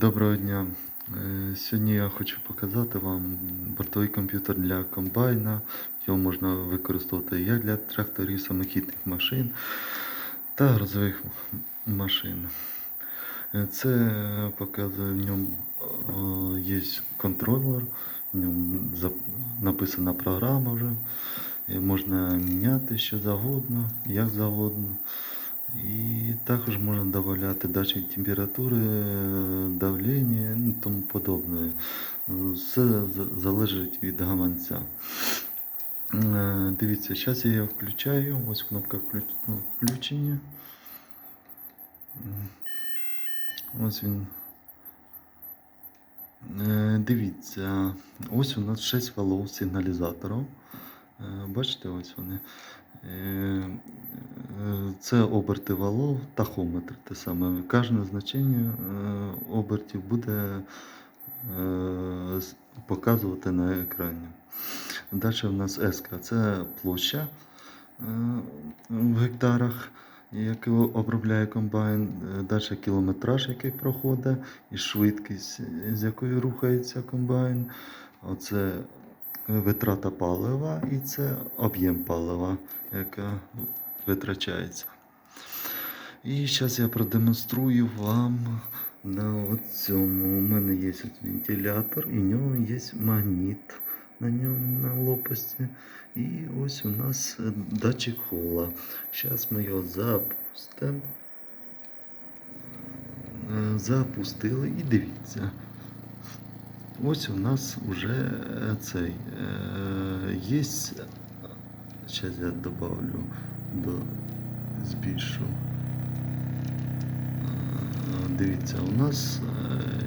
Доброго дня. Е, Сьогодні я хочу показати вам бортовий комп'ютер для комбайна. Його можна використовувати як для тракторів, самохідних машин та грузових машин. Е, Це показує в ньому е, є контролер, в ньому написана програма вже. Можна міняти що завгодно, як завгодно. І також можна додати датчик температури, е, давлення ну, тому подобне. Все залежить від гаманця. Е, Дивіться, зараз я його включаю. Ось кнопка ну, включення. Ось він. Е, Дивіться, ось у нас 6 валов сигналізаторів. Е, Бачите, ось вони. Е, е, Це оберти валов, тахометр те саме. Кожне значення е, обертів буде показувати на екрані. Далі в нас СК це площа в гектарах, яку обробляє комбайн. Далі кілометраж, який проходить, і швидкість, з якою рухається комбайн. Оце витрата палива і це об'єм палива, яка витрачається. І зараз я продемонструю вам на цьому. У мене є вентилятор, і в нього є магніт на ньому на лопасті. І ось у нас датчик хола. Зараз ми його запустимо. Е, Запустили і дивіться. Ось у нас вже е, цей е, є. Зараз я добавлю до збільшу. Е, Дивіться, у нас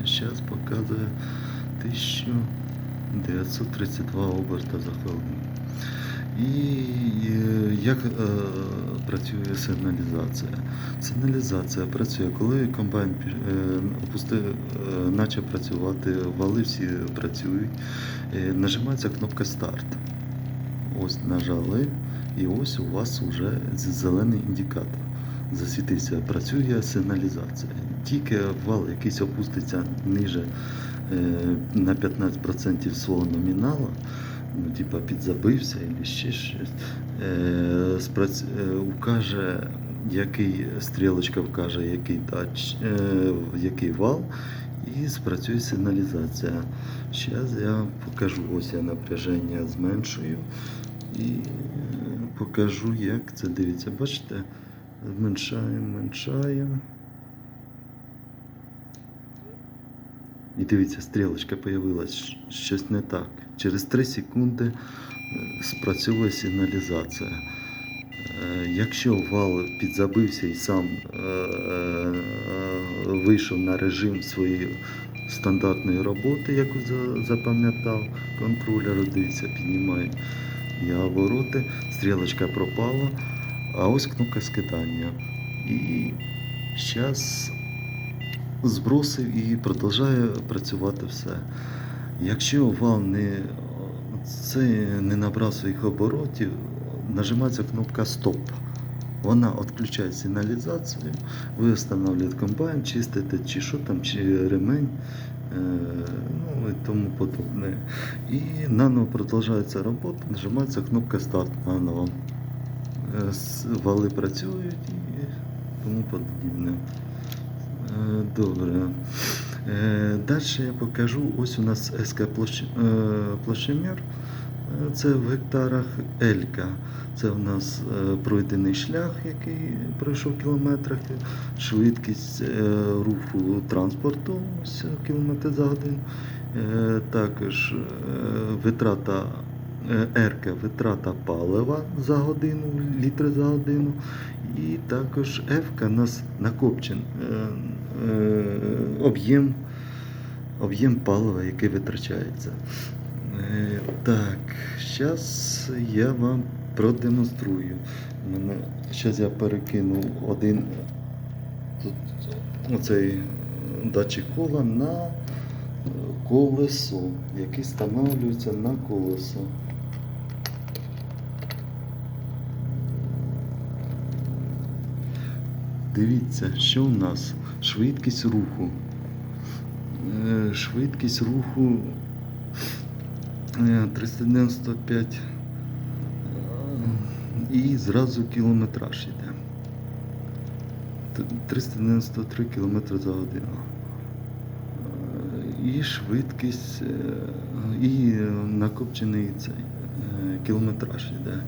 зараз показує 1932 оберта за хвилину. І е, як е, працює сигналізація? Сигналізація працює, коли комбайн е, опустив, е, наче працювати, вали всі працюють, е, нажимається кнопка старт. Ось нажали, і ось у вас вже зелений індикатор. Засвітився, працює сигналізація. Тільки вал якийсь опуститься ниже на 15% свого номіналу, ну, типа підзабився або ще щось, е, спрац... е, укаже, який стрілочка вкаже, який дач, е, який вал, і спрацює сигналізація. Зараз я покажу, ось я напряження зменшую і е, покажу, як це дивіться. Бачите? Зменшаємо, зменшаємо. І дивіться, стрілочка появилась, щось не так. Через 3 секунди е, спрацьовує сигналізація. Е, Якщо вал підзабився і сам е, вийшов на режим своєї стандартної роботи, яку запам'ятав контролер, дивіться, піднімає я обороти, стрілочка пропала, а ось кнопка скидання. І зараз збросив і продовжує працювати все. Якщо вал не, це не набрав своїх оборотів, нажимається кнопка Стоп. Вона відключає сигналізацію, ви встановлюєте комбайн, чистите чи що там, чи ремень, е, ну і тому подобне. І наново продовжується робота, нажимається кнопка старт наново. Е, Вали працюють і тому подібне. Е, Добре. Далі я покажу. Ось у нас СК е, площемір. Е, Це в гектарах Елька. Це у нас е, пройдений шлях, який пройшов в кілометрах, швидкість е, руху транспорту км за годину. Е, Також е, витрата е, Ерка, витрата палива за годину, літри за годину. І також F у нас накопчен е, е, об'єм, об'єм палива, який витрачається. Е, Так, зараз я вам продемонструю. Зараз я перекину один оцей датчик кола на е, колесо, який встановлюється на колесо. Дивіться, що у нас швидкість руху. Е, Швидкість руху е, 395 е, і зразу кілометраж йде. 393 км за годину. Е, І швидкість, е, і е, накопчений цей е, кілометраж йде.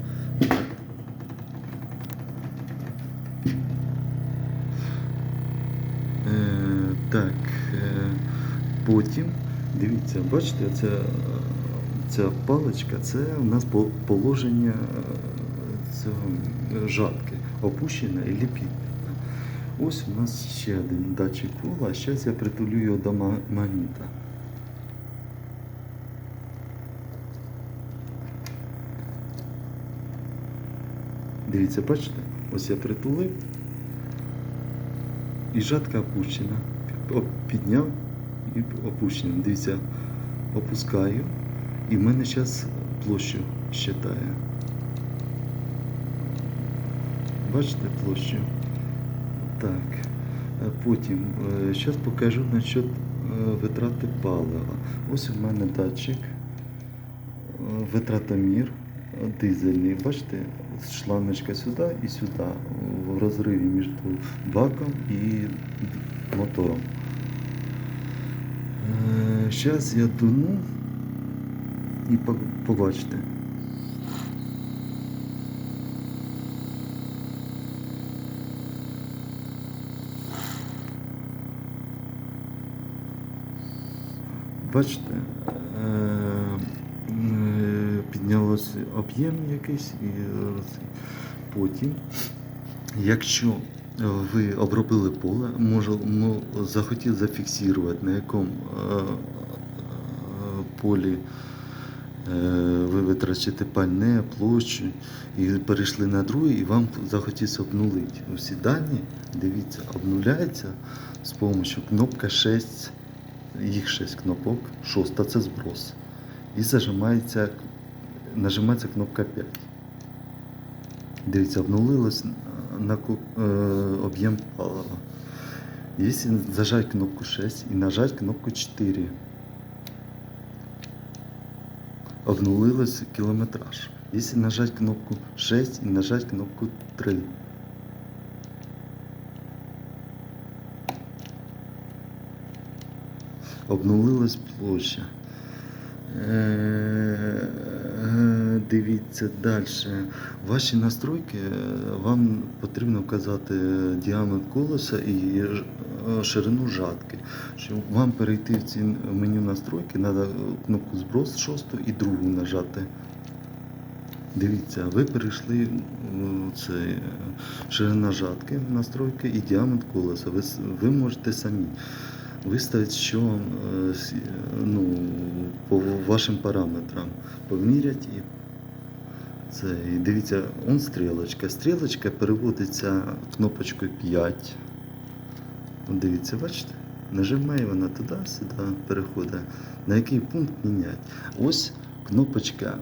Потім, дивіться, бачите, ця, ця паличка це у нас положення е, цього жатки, опущена і піднята. Ось у нас ще один датчик пола, а зараз я притулю його до ма- магніта. Дивіться, бачите? Ось я притулив і жатка опущена. Підняв і опущена. Дивіться, опускаю і в мене зараз площу считає. Бачите площу? Так. Е, Потім, зараз покажу насчет е, витрати палива. Ось у мене датчик, е, витратомір е, дизельний. Бачите, шлангочка сюди і сюди, в розриві між баком і мотором. Зараз я дуну і побачите. Бачите, е, е, піднялося об'єм якийсь і потім, якщо е, ви обробили поле, може мо- захотів зафіксувати, на якому е, е, полі е, ви витрачите пальне, площу і перейшли на другий, і вам захотілося обнулити. Усі дані, дивіться, обнуляється з допомогою кнопка 6 їх 6 кнопок, шоста це зброс. І зажимається, нажимається кнопка 5. Дивіться, обнулилось на е, об'єм палива. Якщо зажать кнопку 6 і нажать кнопку 4, обнулилось кілометраж. Якщо нажать кнопку 6 і нажать кнопку 3, обнулилась площа. Дивіться далі. Ваші настройки е, вам потрібно вказати діаметр колеса і е, ширину жатки. Щоб вам перейти в ці меню настройки, треба кнопку зброс шосту і другу нажати. Дивіться, ви перейшли це е, ширина жатки настройки і діаметр колеса. Ви, ви можете самі виставити, що ну, по вашим параметрам поміряти це. І дивіться, он стрілочка. Стрілочка переводиться кнопочкою 5. Дивіться, бачите? Нажимає вона туди, сюди переходить. На який пункт міняти? Ось кнопочка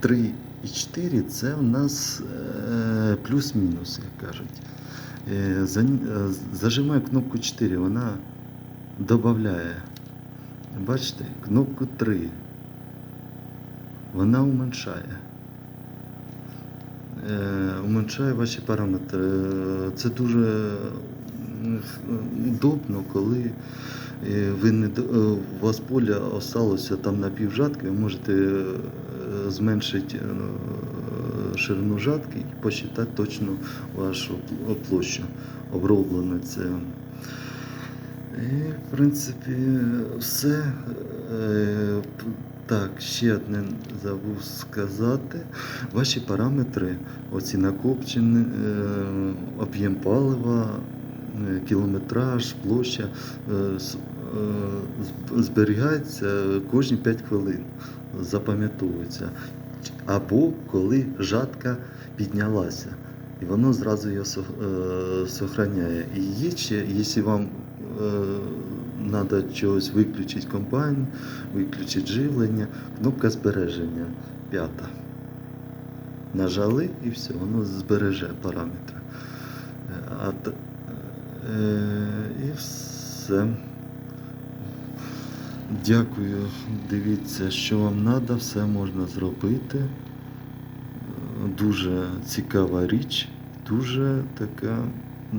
3 і 4 це у нас е, плюс-мінус, як кажуть. Е, е, зажимаю кнопку 4, вона додає. Бачите, кнопку 3. Вона уменьшає. Е, уменьшає ваші параметри. Е, Це дуже удобно, коли е, ви не, е, у вас поле осталося там на півжатки, ви можете е, зменшити е, ширину жатки і посчитати точно вашу площу оброблену це. І, в принципі, все. Так, ще одне забув сказати. Ваші параметри, оці накопчені, е, об'єм палива, е, кілометраж, площа е, с- зб- зберігаються кожні 5 хвилин, запам'ятовується. Або коли жатка піднялася. І воно зразу його сох- сохраняє. І є ще, якщо вам треба чогось виключити комбайн, виключити живлення, кнопка збереження п'ята. Нажали і все, воно збереже параметри. Е, А, е, і все. Дякую. Дивіться, що вам треба, все можна зробити. Дуже цікава річ, дуже така,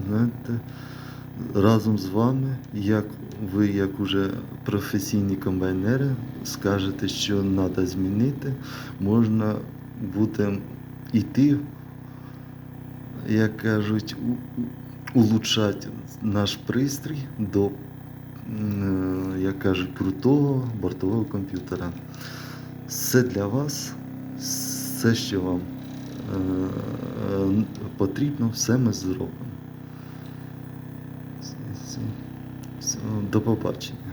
знаєте, разом з вами, як ви, як уже професійні комбайнери, скажете, що треба змінити, можна буде йти, як кажуть, улучшати наш пристрій до як кажуть, крутого бортового комп'ютера. Все для вас, все, що вам е, е, потрібно, все ми зробимо. Все- все- все. До побачення.